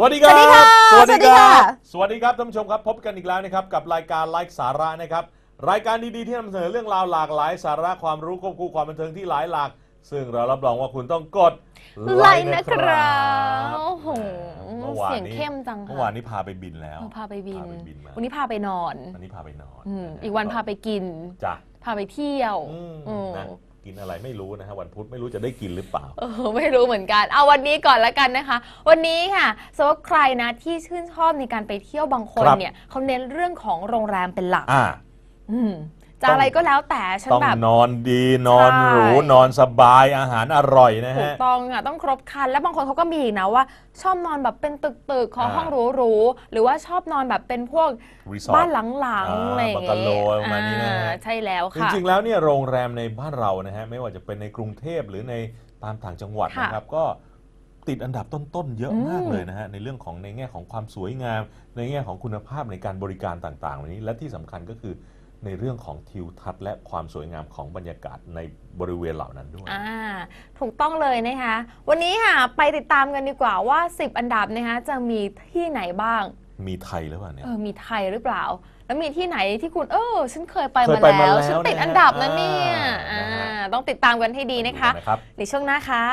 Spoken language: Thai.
สวัสดีครับ สวัสดีค่ะ สวัสดีครับท่านผู้ชมครับ พบกันอีกแล้วนะครับกับรายการไลฟ์สาระนะครับ รายการดีๆที่นำเสนอเรื่องราวหลากหลายสาระความรู้ควบคู่ความบันเทิงที่หลายหลาก ซึ่งเรารับรองว่าคุณต้องกดไลน์นะครับโอ้โหเมื่อวานเสียงนี้เข้มจังค่ะเมื่อวานนี้พาไปบินแล้วเออพาไปบินพาไปบินมาวันนี้พาไปนอน วันนี้พาไปนอนอืมะฮะอีกวันพาไปกินจ้ะพาไปเที่ยวอืมอืมนะ กินอะไรไม่รู้นะฮะวันพุธไม่รู้จะได้กินหรือเปล่า เออไม่รู้เหมือนกัน เอาวันนี้ก่อนละกันนะคะ วันนี้ค่ะสำหรับใครนะที่ชื่นชอบในการไปเที่ยวบางคนครับ เนี่ยเขาเน้นเรื่องของโรงแรมเป็นหลัก อ่า อืม จะต้องอะไรก็แล้วแต่ฉันต้องแบบ นอนดีนอนหรู ใช่ นอนสบายอาหารอร่อยนะถูกฮะ ต้องอะต้องครบครัน แล้วบางคนเขาก็มีอีกนะว่า ชอบนอนแบบเป็นตึกตึกๆขออ่าห้องหรูๆหรือว่าชอบนอนแบบเป็นพวกรีสอร์ทบ้านหลังอ่าๆอะไรอย่างบังกะเงี้โลยประมาณนี้นะฮะ อ่าใช่แล้วจค่ะ ริงๆ แล้วเนี่ยโรงแรมในบ้านเรานะฮะไม่ว่าจะเป็นในกรุงเทพหรือในตามต่างจังหวัดค่ะนะครับ ก็ติดอันดับต้นๆ เยอะอืมมากเลยนะฮะในเรื่องของในแง่ของความสวยงาม ในแง่ของคุณภาพในการบริการต่างๆวันนี้ และที่สำคัญก็คือ ในเรื่องของทิวทัศน์และความสวยงามของบรรยากาศในบริเวณเหล่านั้นด้วย อ่า ถูกต้องเลยนะคะ วันนี้ค่ะ ไปติดตามกันดีกว่าว่า 10 อันดับนะคะจะมีที่ไหนบ้าง มีไทยหรือเปล่าเนี่ย เออ มีไทยหรือเปล่า แล้วมีที่ไหนที่คุณเออฉันเคยไปเคมายไปมาแล้วแล้วฉันติดนะฮะอันดับนั้นเนี่ยอ่าอ่านะฮะ ต้องติดตามกันให้ดีนะคะ นะครับ ในช่วงหน้าค่ะ